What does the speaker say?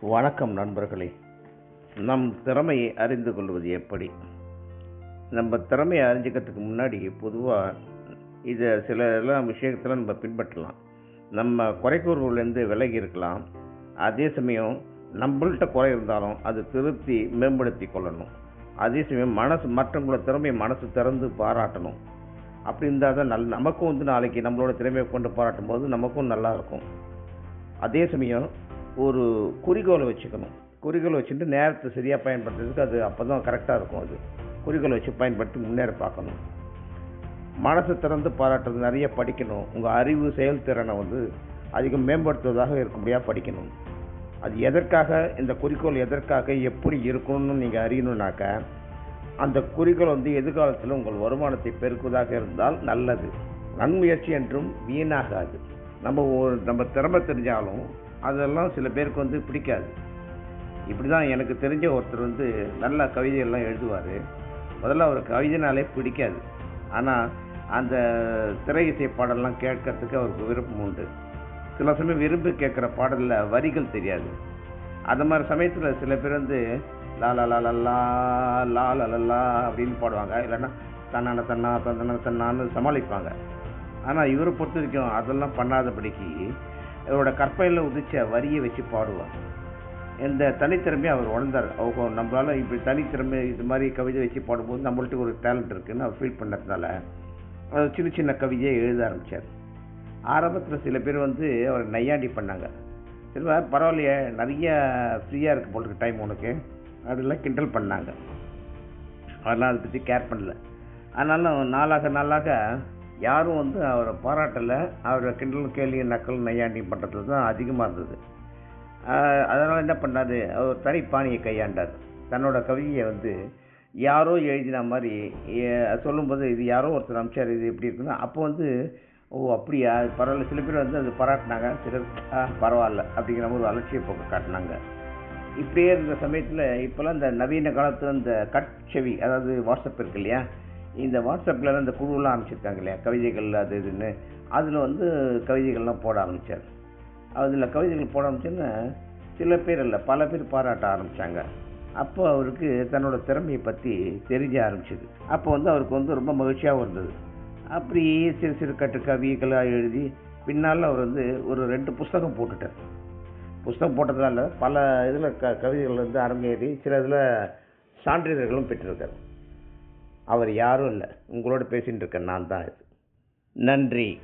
வணக்கம் நண்பர்களே. நம் திறமையை அறிந்து கொள்வது எப்படி? நம்ம திறமையை அறிஞ்சிக்கிறதுக்கு முன்னாடி பொதுவாக இதை சில எல்லாம் விஷயத்தில் நம்ம பின்பற்றலாம். நம்ம குறைக்கூறுலேருந்து விலகி இருக்கலாம். அதே சமயம் நம்மள்கிட்ட குறை இருந்தாலும் அது திருத்தி மேம்படுத்தி கொள்ளணும். அதே சமயம் மனசு மற்றவங்களோட திறமையை மனசு திறந்து பாராட்டணும். அப்படி இருந்தால் தான் நல் நமக்கும் வந்து நாளைக்கு நம்மளோட திறமையை கொண்டு பாராட்டும் போது நமக்கும் நல்லாயிருக்கும் அதே சமயம் ஒரு குறிக்கோளை வச்சுக்கணும். குறிக்கோளை வச்சுட்டு நேரத்தை சரியாக பயன்படுத்துறதுக்கு அது அப்போ தான் கரெக்டாக இருக்கும் அது. குறிக்கோளை வச்சு பயன்படுத்தி முன்னேற பார்க்கணும். மனசை திறந்து பாராட்டுறது நிறைய படிக்கணும். உங்கள் அறிவு செயல்திறனை வந்து அதிகம் மேம்படுத்துவதாக இருக்கும்படியாக படிக்கணும். அது எதற்காக இந்த குறிக்கோள் எதற்காக எப்படி இருக்கணும்னு நீங்கள் அறியணுனாக்க அந்த குறிக்கோள் வந்து எதிர்காலத்தில் உங்கள் வருமானத்தை பெருக்குவதாக இருந்தால் நல்லது. நன்முயற்சி என்றும் வீணாகாது. நம்ம ஒரு நம்ம திறமை தெரிஞ்சாலும் அதெல்லாம் சில பேருக்கு வந்து பிடிக்காது. இப்படி தான் எனக்கு தெரிஞ்ச ஒருத்தர் வந்து நல்லா கவிதையெல்லாம் எழுதுவார். முதல்ல அவர் கவிதைனாலே பிடிக்காது. ஆனால் அந்த திரை இசை பாடலாம் கேட்கறதுக்கு அவருக்கு விருப்பம் உண்டு. சில சமயம் விரும்பி கேட்குற பாடலில் வரிகள் தெரியாது. அந்த மாதிரி சமயத்தில் சில பேர் வந்து லா லா லா லா லா அப்படின்னு பாடுவாங்க. இல்லைன்னா தன்னான தன்னா தன்னான தன்னான்னு சமாளிப்பாங்க. ஆனால் இவரை பொறுத்த வரைக்கும் அதெல்லாம் பண்ணாதபடிக்கு இவரோட கற்பனையில் உதிச்ச வரியை வச்சு பாடுவார். இந்த தனித்திறமையை அவர் உணர்ந்தார். அவங்க நம்மளால் இப்படி தனித்திறமை இது மாதிரி கவிதை வச்சு பாடும்போது நம்மள்ட்ட ஒரு டேலண்ட் இருக்குதுன்னு அவர் ஃபீல் பண்ணதுனால அவர் சின்ன சின்ன கவிதையை எழுத ஆரம்பித்தார் ஆரம்பத்தில் சில பேர் வந்து அவர் நையாண்டி பண்ணாங்க. திரும்ப பரவாயில்லையே நிறைய ஃப்ரீயாக இருக்குது போல இருக்கு டைம் உனக்கு. அதெல்லாம் கிண்டல் பண்ணாங்க. அதெல்லாம் அதை பற்றி கேர் பண்ணல. ஆனாலும் நாளாக நாளாக யாரும் வந்து அவரை பாராட்டலை. அவரை கிண்டலும் கேள்வி நக்கலும் நையாண்டியும் பண்ணுறதுல தான் அதிகமாக இருந்தது. அதனால் என்ன பண்ணார்? அவர் தனி பாணியை கையாண்டார். தன்னோட கவிதையை வந்து யாரோ எழுதின மாதிரி சொல்லும்போது இது யாரோ ஒருத்தர் அமிச்சார் இது எப்படி இருக்குன்னா அப்போ வந்து ஓ அப்படியா பரவாயில்ல சில பேர் வந்து அது பாராட்டினாங்க சிலர் பரவாயில்ல அப்படிங்கிற மாதிரி அலட்சிய போக்கு காட்டினாங்க. இப்படியே இருந்த சமயத்தில் இப்போல்லாம் இந்த நவீன காலத்தில் இந்த கட்செவி அதாவது வாட்ஸ்அப் இருக்கு இல்லையா இந்த வாட்ஸ்அப்பில் இந்த குழுலாம் ஆரம்பிச்சிருக்காங்க இல்லையா? கவிதைகள் அது இதுன்னு. அதில் வந்து கவிதைகள்லாம் போட ஆரம்பித்தார் அதில் கவிதைகள் போட ஆரம்பிச்சோன்னா சில பேர் இல்லை பல பேர் பாராட்ட ஆரம்பித்தாங்க அப்போ அவருக்கு தன்னோட திறமையை பற்றி தெரிஞ்ச ஆரம்பிச்சிது. அப்போ வந்து அவருக்கு வந்து ரொம்ப மகிழ்ச்சியாகவும் இருந்தது. அப்படி சிறு சிறு கட்டு கவிகளாக எழுதி பின்னால் அவர் வந்து ஒரு ரெண்டு புஸ்தகம் போட்டுட்டார். புஸ்தகம் போட்டதால் பல இதில் க கவிதைகள் வந்து அரங்கேறி சில இதில் சான்றிதழ்களும் பெற்றிருக்கார். அவர் யாரும் இல்லை. உங்களோட பேசிகிட்டு இருக்க நான் தான் இது. நன்றி.